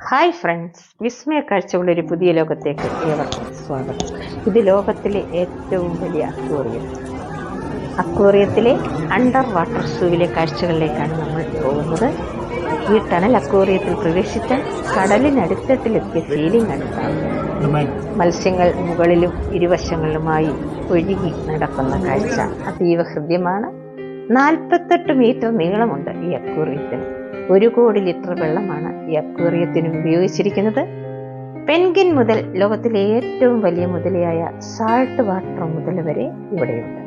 Hi friends വിസ്മയ കാഴ്ചയുള്ള ഒരു പുതിയ ലോകത്തേക്ക് ഏവർക്കും സ്വാഗതം. ഇത് ലോകത്തിലെ ഏറ്റവും വലിയ അക്വേറിയം. അക്വേറിയത്തിലെ അണ്ടർ വാട്ടർ സൂവിലെ കാഴ്ചകളിലേക്കാണ് നമ്മൾ പോകുന്നത്. ഈ ടണൽ അക്വേറിയത്തിൽ പ്രവേശിച്ച കടലിനടുത്തട്ടിലെത്തിയ ഫീലിംഗ് അടുത്താണ് മത്സ്യങ്ങൾ മുകളിലും ഇരുവശങ്ങളിലുമായി ഒഴുകി നടക്കുന്ന കാഴ്ച. അതീവ ഹൃദ്യമാണ്. നാൽപ്പത്തെട്ട് മീറ്റർ നീളമുണ്ട് ഈ അക്വേറിയത്തിന്. ഒരു കോടി ലിറ്റർ വെള്ളമാണ് ഈ അക്വേറിയത്തിനും ഉപയോഗിച്ചിരിക്കുന്നത്. പെൻഗിൻ മുതൽ ലോകത്തിലെ ഏറ്റവും വലിയ മുതലയായ സാൾട്ട് വാട്ടർ മുതൽ വരെ ഇവിടെയുണ്ട്.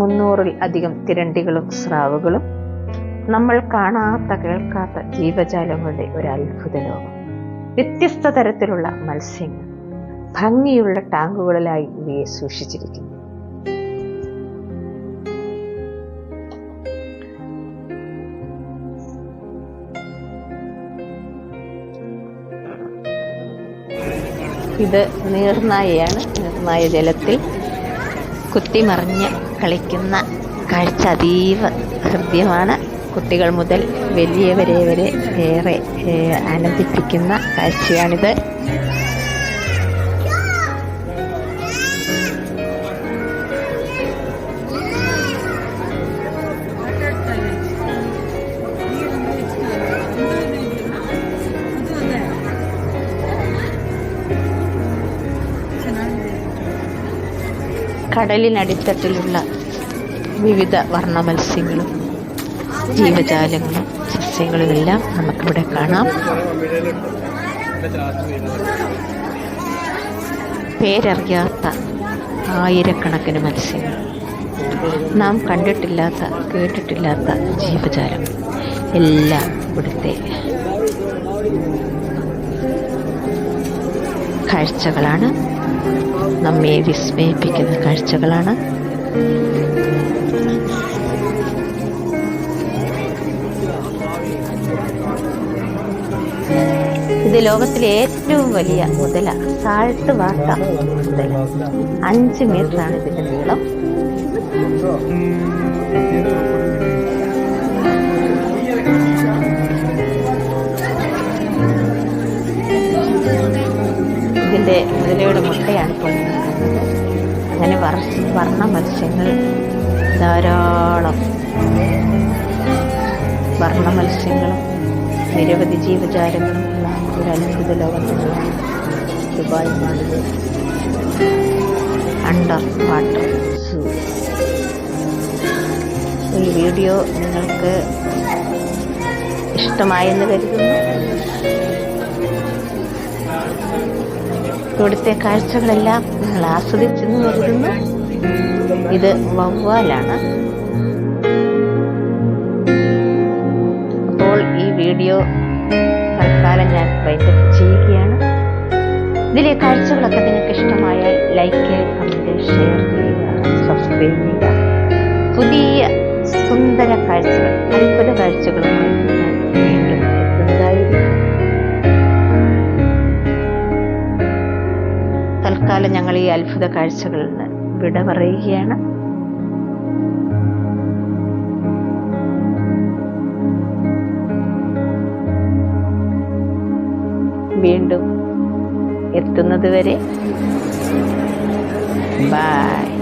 മുന്നൂറിൽ അധികം തിരണ്ടികളും സ്രാവുകളും നമ്മൾ കാണാത്ത കേൾക്കാത്ത ജീവജാലങ്ങളുടെ ഒരു അത്ഭുത ലോകം. വ്യത്യസ്ത തരത്തിലുള്ള മത്സ്യങ്ങൾ ഭംഗിയുള്ള ടാങ്കുകളിലായി ഇവയെ സൂക്ഷിച്ചിരിക്കുന്നു. ഇത് നീർനായയാണ്. നീർനായ ജലത്തിൽ കുത്തിമറിഞ്ഞ് കളിക്കുന്ന കാഴ്ച അതീവ ഹൃദ്യമാണ്. കുട്ടികൾ മുതൽ വലിയവരെ വരെ ഏറെ ആനന്ദിപ്പിക്കുന്ന കാഴ്ചയാണിത്. കടലിനടിത്തട്ടിലുള്ള വിവിധ വർണ മത്സ്യങ്ങളും ജീവജാലങ്ങളും സസ്യങ്ങളും എല്ലാം നമുക്കിവിടെ കാണാം. പേരറിയാത്ത ആയിരക്കണക്കിന് മത്സ്യങ്ങൾ. നാം കണ്ടിട്ടില്ലാത്ത കേട്ടിട്ടില്ലാത്ത ജീവജാലം എല്ലാം ഇവിടുത്തെ കാഴ്ചകളാണ്. നമ്മെ വിസ്മയിപ്പിക്കുന്ന കാഴ്ചകളാണ്. ഇത് ലോകത്തിലെ ഏറ്റവും വലിയ മുതല സാൾട്ട് വാർത്ത. മുതല അഞ്ച് മീറ്ററാണ് ഇതിന്റെ നീളം. മുട്ടയാണ് ഇപ്പോൾ അങ്ങനെ വർ- വർണ മത്സ്യങ്ങൾ ധാരാളം. വർണ മത്സ്യങ്ങളും നിരവധി ജീവജാലങ്ങളും ഒരു അത്ഭുത ലോകത്തിലുള്ള ദുബായ് അണ്ടർ വാട്ടർ സൂ. ഈ വീഡിയോ നിങ്ങൾക്ക് ഇഷ്ടമായെന്ന് കരുതുന്നു. ഇവിടുത്തെ കാഴ്ചകളെല്ലാം നിങ്ങൾ ആസ്വദിച്ചെന്ന് കരുതുന്നു. ഇത് വവ്വാലാണ്. അപ്പോൾ ഈ വീഡിയോ തൽക്കാലം ഞാൻ വൈൻഡപ്പ് ചെയ്യുകയാണ്. ഇതിലെ കാഴ്ചകളൊക്കെ നിങ്ങൾക്ക് ഇഷ്ടമായാൽ ലൈക്ക് കമന്റ് ഷെയർ ചെയ്യുക സബ്സ്ക്രൈബ് ചെയ്യുക. പുതിയ സുന്ദര കാഴ്ചകൾ അത്ഭുത കാഴ്ചകളുമായി തൽക്കാലം ഞങ്ങൾ ഈ അത്ഭുത കാഴ്ചകളിൽ നിന്ന് വിട പറയുകയാണ് വീണ്ടും എത്തുന്നതുവരെ. ബൈ